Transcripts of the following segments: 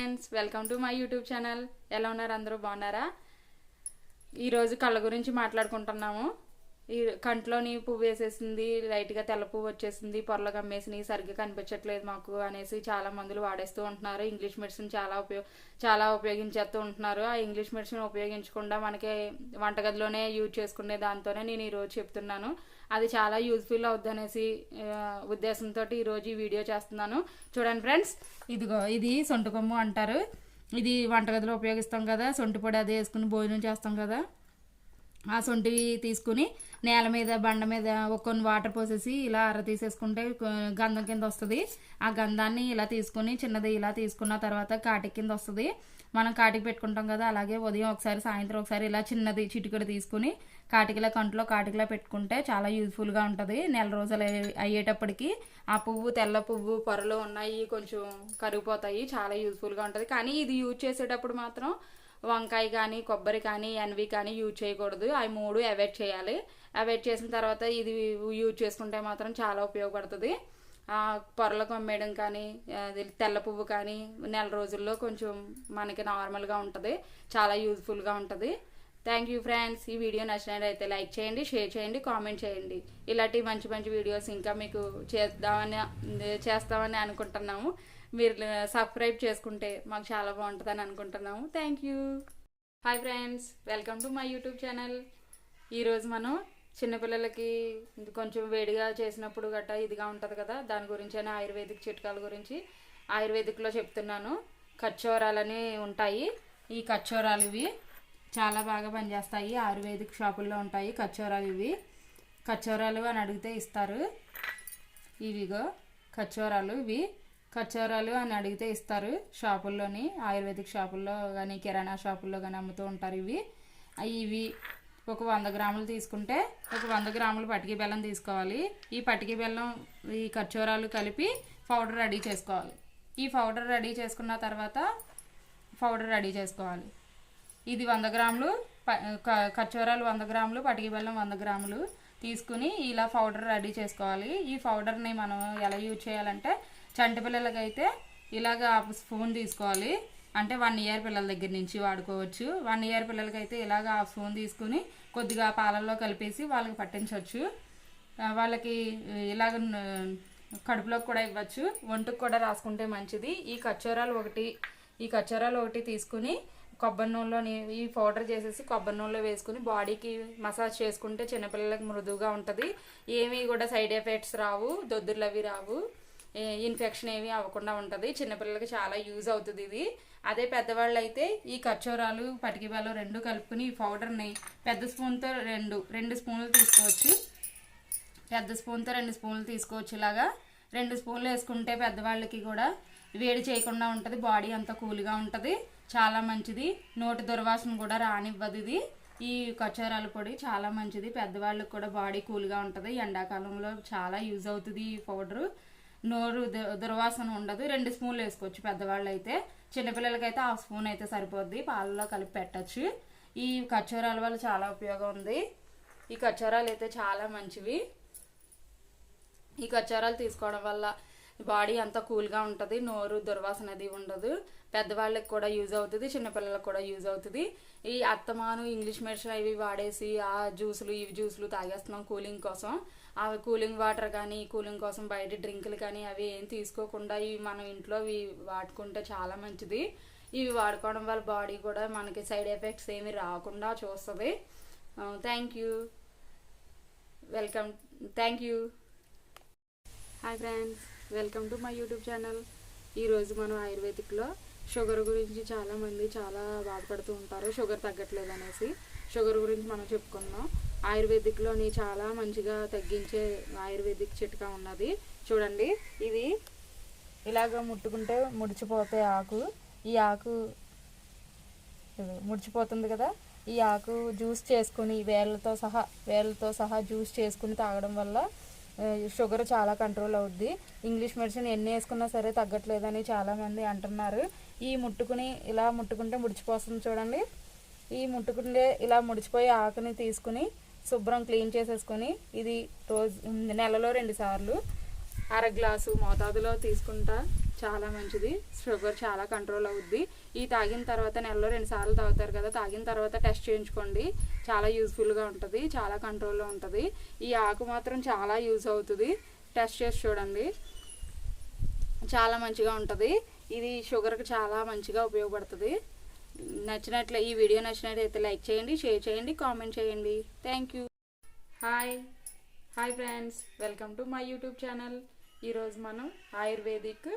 Friends welcome to my YouTube channel ఎలా ఉన్నారు? అందరూ బాగున్నారా? ఈరోజు కళ్ళ గురించి మాట్లాడుకుంటున్నాము. ఈ కంట్లోని పువ్వు వేసేసింది లైట్గా తెల్ల పువ్వు వచ్చేసింది పొరలు కమ్మేసినాయి సరిగ్గా కనిపించట్లేదు మాకు అనేసి చాలా మందులు వాడేస్తూ ఉంటున్నారు. ఇంగ్లీష్ మెడిసిన్ చాలా ఉపయోగ చాలా ఉపయోగించేస్తూ ఉంటున్నారు. ఆ ఇంగ్లీష్ మెడిసిన్ ఉపయోగించకుండా మనకి వంటగదిలోనే యూజ్ చేసుకునే దాంతోనే నేను ఈరోజు చెప్తున్నాను. అది చాలా యూజ్ఫుల్ అవుద్ది అనేసి ఉద్దేశంతో ఈరోజు ఈ వీడియో చేస్తున్నాను. చూడండి ఫ్రెండ్స్ ఇదిగో ఇది సొంటి కొమ్ము అంటారు. ఇది వంటగదిలో ఉపయోగిస్తాం కదా సొంటి పొడి అది వేసుకుని భోజనం చేస్తాం కదా. ఆ సొంటివి తీసుకుని నేల మీద బండ మీద ఒక కొన్ని వాటర్ పోసేసి ఇలా అర తీసేసుకుంటే గంధం కింద వస్తుంది. ఆ గంధాన్ని ఇలా తీసుకుని చిన్నది ఇలా తీసుకున్న తర్వాత కాటికి కింద వస్తుంది. మనం కాటికి పెట్టుకుంటాం కదా అలాగే ఉదయం ఒకసారి సాయంత్రం ఒకసారి ఇలా చిన్నది చిటికెడు తీసుకుని కాటికిలా కంట్లో కాటికిలా పెట్టుకుంటే చాలా యూజ్ఫుల్గా ఉంటుంది. నెల రోజులు అయ్యేటప్పటికి ఆ పువ్వు తెల్ల పువ్వు పొరలు ఉన్నాయి కొంచెం కరిగిపోతాయి చాలా యూజ్ఫుల్గా ఉంటుంది. కానీ ఇది యూజ్ చేసేటప్పుడు మాత్రం వంకాయ కానీ కొబ్బరి కానీ ఎన్వి కానీ యూజ్ చేయకూడదు. అవి మూడు అవాయిడ్ చేయాలి. అవాయిడ్ చేసిన తర్వాత ఇది యూజ్ చేసుకుంటే మాత్రం చాలా ఉపయోగపడుతుంది. ఆ పొరలు కొమ్మేయడం కానీ అది తెల్ల పువ్వు కానీ నెల రోజుల్లో కొంచెం మనకి నార్మల్గా ఉంటుంది. చాలా యూజ్ఫుల్గా ఉంటుంది. థ్యాంక్ యూ ఫ్రెండ్స్ ఈ వీడియో నచ్చినట్లయితే లైక్ చేయండి షేర్ చేయండి కామెంట్ చేయండి. ఇలాంటి మంచి మంచి వీడియోస్ ఇంకా మీకు చేద్దామని చేస్తామని అనుకుంటున్నాము. మీరు సబ్స్క్రైబ్ చేసుకుంటే మాకు చాలా బాగుంటుందని అనుకుంటున్నాము. Thank you hi friends welcome to my YouTube channel ఈరోజు మనం చిన్నపిల్లలకి కొంచెం వేడిగా చేసినప్పుడు గట్టా ఇదిగా ఉంటుంది కదా దాని గురించి అని ఆయుర్వేదిక్ చిట్కాల గురించి ఆయుర్వేదిక్లో చెప్తున్నాను. కచ్చోరాలని ఉంటాయి. ఈ కచ్చోరాలు ఇవి చాలా బాగా పనిచేస్తాయి. ఆయుర్వేదిక్ షాపుల్లో ఉంటాయి. కచ్చోరాలు ఇవి. కచ్చోరాలు అని అడిగితే ఇస్తారు. ఇవిగో కచ్చోరాలు ఇవి. కచ్చోరాలు అని అడిగితే ఇస్తారు. షాపుల్లోని ఆయుర్వేదిక్ షాపుల్లో కానీ కిరాణా షాపుల్లో కానీ అమ్ముతూ ఉంటారు ఇవి. అవి ఇవి ఒక వంద గ్రాములు తీసుకుంటే ఒక వంద గ్రాములు పటికి బెల్లం తీసుకోవాలి. ఈ పటికి బెల్లం ఈ కచ్చోరాలు కలిపి పౌడర్ రెడీ చేసుకోవాలి. ఈ పౌడర్ రెడీ చేసుకున్న తర్వాత పౌడర్ రెడీ చేసుకోవాలి. ఇది వంద గ్రాములు ప- క- కచ్చోరాలు వంద గ్రాములు పటికి బెల్లం వంద గ్రాములు తీసుకుని ఇలా పౌడర్ రెడీ చేసుకోవాలి. ఈ పౌడర్ని మనం ఎలా యూజ్ చేయాలంటే చంటి పిల్లలకైతే ఇలాగ స్పూన్ తీసుకోవాలి. అంటే వన్ ఇయర్ పిల్లల దగ్గర నుంచి వాడుకోవచ్చు. వన్ ఇయర్ పిల్లలకైతే ఇలాగ ఆ స్పూన్ తీసుకుని కొద్దిగా పాలల్లో కలిపేసి వాళ్ళకి పట్టించవచ్చు. వాళ్ళకి ఇలాగ కడుపులోకి కూడా ఇవ్వచ్చు. ఒంటికి కూడా రాసుకుంటే మంచిది. ఈ కచ్చోరాలు ఒకటి ఈ కచ్చోరాలు ఒకటి తీసుకుని కొబ్బరి నూనెలోని ఈ పౌడర్ చేసేసి కొబ్బరి నూనెలో వేసుకుని బాడీకి మసాజ్ చేసుకుంటే చిన్నపిల్లలకి మృదువుగా ఉంటుంది. ఏమీ కూడా సైడ్ ఎఫెక్ట్స్ రావు దొద్దుర్లు అవి రావు. ఏ- ఇన్ఫెక్షన్ ఏమీ అవ్వకుండా ఉంటుంది. చిన్నపిల్లలకి చాలా యూజ్ అవుతుంది ఇది. అదే పెద్దవాళ్ళు అయితే ఈ కచ్చోరాలు పటికి బెల్లం రెండు కలుపుకుని ఈ పౌడర్ని పెద్ద స్పూన్తో రెండు రెండు స్పూన్లు తీసుకోవచ్చు. పెద్ద స్పూన్తో రెండు స్పూన్లు తీసుకోవచ్చు ఇలాగా. రెండు స్పూన్లు వేసుకుంటే పెద్దవాళ్ళకి కూడా వేడి చేయకుండా ఉంటుంది. బాడీ అంతా కూల్గా ఉంటుంది. చాలా మంచిది. నోటి దుర్వాసన కూడా రానివ్వదు ఇది. ఈ కచోరాల పొడి చాలా మంచిది. పెద్దవాళ్ళకి కూడా బాడీ కూల్గా ఉంటుంది. ఎండాకాలంలో చాలా యూజ్ అవుతుంది ఈ పౌడరు. నోరు దు- దుర్వాసన ఉండదు. రెండు స్పూన్లు వేసుకోవచ్చు పెద్దవాళ్ళు అయితే చిన్నపిల్లలకైతే ఆ స్పూన్ అయితే సరిపోద్ది. పాలలో కలిపి పెట్టచ్చు. ఈ కచోరాల వల్ల చాలా ఉపయోగం ఉంది. ఈ కచోరాలు అయితే చాలా మంచివి. ఈ కచోరాలు తీసుకోవడం వల్ల బాడీ అంతా కూల్గా ఉంటుంది నోరు దుర్వాసన అది ఉండదు. పెద్దవాళ్ళకి కూడా యూజ్ అవుతుంది చిన్నపిల్లలకు కూడా యూజ్ అవుతుంది. ఈ అత్తమాను ఇంగ్లీష్ మెడిసిన్ ఇవి వాడేసి ఆ జ్యూసులు ఇవి జ్యూసులు తాగేస్తున్నాం కూలింగ్ కోసం. ఆ కూలింగ్ వాటర్ కానీ కూలింగ్ కోసం బయట డ్రింకులు కానీ అవి ఏం తీసుకోకుండా ఇవి మనం ఇంట్లో ఇవి వాడుకుంటే చాలా మంచిది. ఇవి వాడుకోవడం వల్ల బాడీ కూడా మనకి సైడ్ ఎఫెక్ట్స్ ఏమి రాకుండా చూస్తుంది. Thank you. Welcome. Thank you. Hi friends. Welcome to my YouTube channel. ఈరోజు మనం ఆయుర్వేదిక్లో షుగర్ గురించి చాలామంది చాలా బాధపడుతూ ఉంటారు. షుగర్ తగ్గట్లేదు అనేసి. షుగర్ గురించి మనం చెప్పుకుందాం ఆయుర్వేదిక్లోని చాలా మంచిగా తగ్గించే ఆయుర్వేదిక్ చిట్కా ఉన్నది. చూడండి ఇది ఇలాగ ముట్టుకుంటే ముడిచిపోతే ఆకు ఈ ఆకు ముడిచిపోతుంది కదా? ఈ ఆకు జ్యూస్ చేసుకుని వేళ్ళతో సహా వేళ్ళతో సహా జ్యూస్ చేసుకుని తాగడం వల్ల షుగర్ చాలా కంట్రోల్ అవుద్ది. ఇంగ్లీష్ మెడిసిన్ ఎన్ని వేసుకున్నా సరే తగ్గట్లేదని చాలామంది అంటున్నారు. ఈ ముట్టుకుని ఇలా ముట్టుకుంటే ముడిచిపోతుంది చూడండి. ఈ ముట్టుకుంటే ఇలా ముడిచిపోయే ఆకుని తీసుకుని శుభ్రం క్లీన్ చేసేసుకొని ఇది రోజు నెలలో రెండు సార్లు అర గ్లాసు మోతాదులో తీసుకుంటా చాలా మంచిది. షుగర్ చాలా కంట్రోల్ అవుద్ది. ఈ తాగిన తర్వాత నెలలో రెండు సార్లు తాగుతారు కదా తాగిన తర్వాత టెస్ట్ చేయించుకోండి. చాలా యూస్ఫుల్గా ఉంటుంది చాలా కంట్రోల్లో ఉంటుంది. ఈ ఆకు మాత్రం చాలా యూజ్ అవుతుంది. టెస్ట్ చేసి చూడండి. చాలా మంచిగా ఉంటుంది. ఇది షుగర్కి చాలా మంచిగా ఉపయోగపడుతుంది. నచ్చినట్లే ఈ వీడియో నచ్చినట్లయితే లైక్ చేయండి షేర్ చేయండి కామెంట్ చేయండి. Thank you hi hi friends welcome to my YouTube channel ఈరోజు మనం ఆయుర్వేదిక్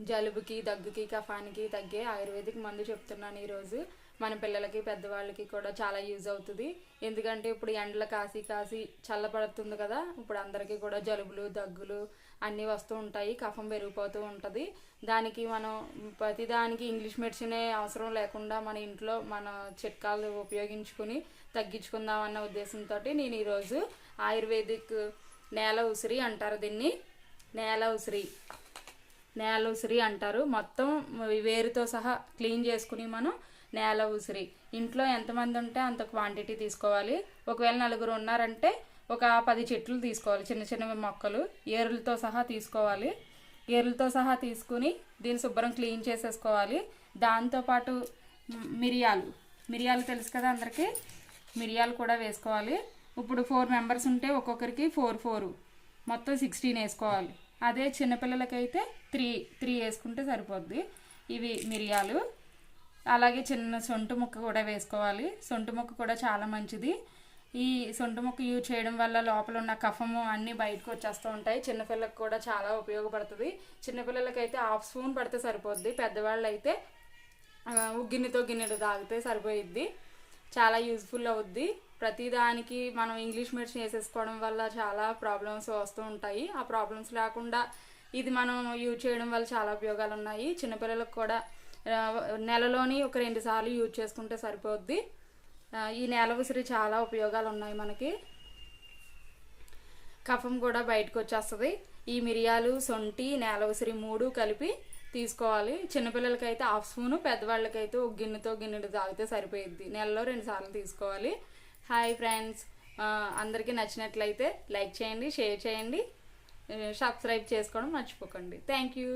జలుబుకి దగ్గుకి కఫానికి తగ్గే ఆయుర్వేదిక్ మందు చెప్తున్నాను ఈరోజు. మన పిల్లలకి పెద్దవాళ్ళకి కూడా చాలా యూజ్ అవుతుంది. ఎందుకంటే ఇప్పుడు ఎండలు కాసి కాసి చల్లబడుతుంది కదా. ఇప్పుడు అందరికీ కూడా జలుబులు దగ్గులు అన్నీ వస్తూ ఉంటాయి. కఫం పెరిగిపోతూ ఉంటుంది. దానికి మనం ప్రతిదానికి ఇంగ్లీష్ మెడిసినే అవసరం లేకుండా మన ఇంట్లో మన చిట్కాలు ఉపయోగించుకుని తగ్గించుకుందాం అన్న ఉద్దేశంతో నేను ఈరోజు ఆయుర్వేదిక్ నేల ఉసిరి అంటారు దీన్ని. నేల ఉసిరి. నేల ఉసిరి అంటారు. మొత్తం వేరుతో సహా క్లీన్ చేసుకుని మనం నేల ఉసిరి. ఇంట్లో ఎంతమంది ఉంటే అంత క్వాంటిటీ తీసుకోవాలి. ఒకవేళ నలుగురు ఉన్నారంటే ఒక పది చెట్లు తీసుకోవాలి. చిన్న చిన్న మొక్కలు ఏరులతో సహా తీసుకోవాలి. ఏరులతో సహా తీసుకుని దీన్ని శుభ్రం క్లీన్ చేసేసుకోవాలి. దాంతోపాటు మిరియాలు. మిరియాలు తెలుసు కదా అందరికీ? మిరియాలు కూడా వేసుకోవాలి. ఇప్పుడు ఫోర్ మెంబర్స్ ఉంటే ఒక్కొక్కరికి ఫోర్ ఫోర్. మొత్తం సిక్స్టీన్ వేసుకోవాలి. అదే చిన్నపిల్లలకైతే త్రీ త్రీ వేసుకుంటే సరిపోద్ది. ఇవి మిరియాలు. అలాగే చిన్న సొంటు ముక్క కూడా వేసుకోవాలి. సొంటు ముక్క కూడా చాలా మంచిది. ఈ సొంటు ముక్క యూజ్ చేయడం వల్ల లోపల ఉన్న కఫము అన్నీ బయటకు వచ్చేస్తూ ఉంటాయి. చిన్నపిల్లలకు కూడా చాలా ఉపయోగపడుతుంది. చిన్నపిల్లలకైతే హాఫ్ స్పూన్ పడితే సరిపోద్ది. పెద్దవాళ్ళు అయితే గిన్నెతో గిన్నెలు తాగితే సరిపోయిద్ది. చాలా యూజ్ఫుల్ అవుద్ది. ప్రతిదానికి మనం ఇంగ్లీష్ మెడిసిన్ వేసేసుకోవడం వల్ల చాలా ప్రాబ్లమ్స్ వస్తూ ఉంటాయి. ఆ ప్రాబ్లమ్స్ లేకుండా ఇది మనం యూజ్ చేయడం వల్ల చాలా ఉపయోగాలు ఉన్నాయి. చిన్నపిల్లలకు కూడా నెలలోని ఒక రెండు సార్లు యూజ్ చేసుకుంటే సరిపోద్ది. ఈ నేల ఉసిరి చాలా ఉపయోగాలు ఉన్నాయి మనకి. కఫం కూడా బయటకు వచ్చేస్తుంది. ఈ మిరియాలు సొంటి నేల ఉసిరి మూడు కలిపి తీసుకోవాలి. చిన్నపిల్లలకైతే హాఫ్ స్పూను పెద్దవాళ్ళకైతే ఒక గిన్నెతో గిన్నెడు తాగితే సరిపోయిద్ది. నెలలో రెండు సార్లు తీసుకోవాలి. Hi friends. అందరికీ నచ్చినట్లయితే లైక్ చేయండి షేర్ చేయండి. సబ్స్క్రైబ్ చేసుకోవడం మర్చిపోకండి. Thank you.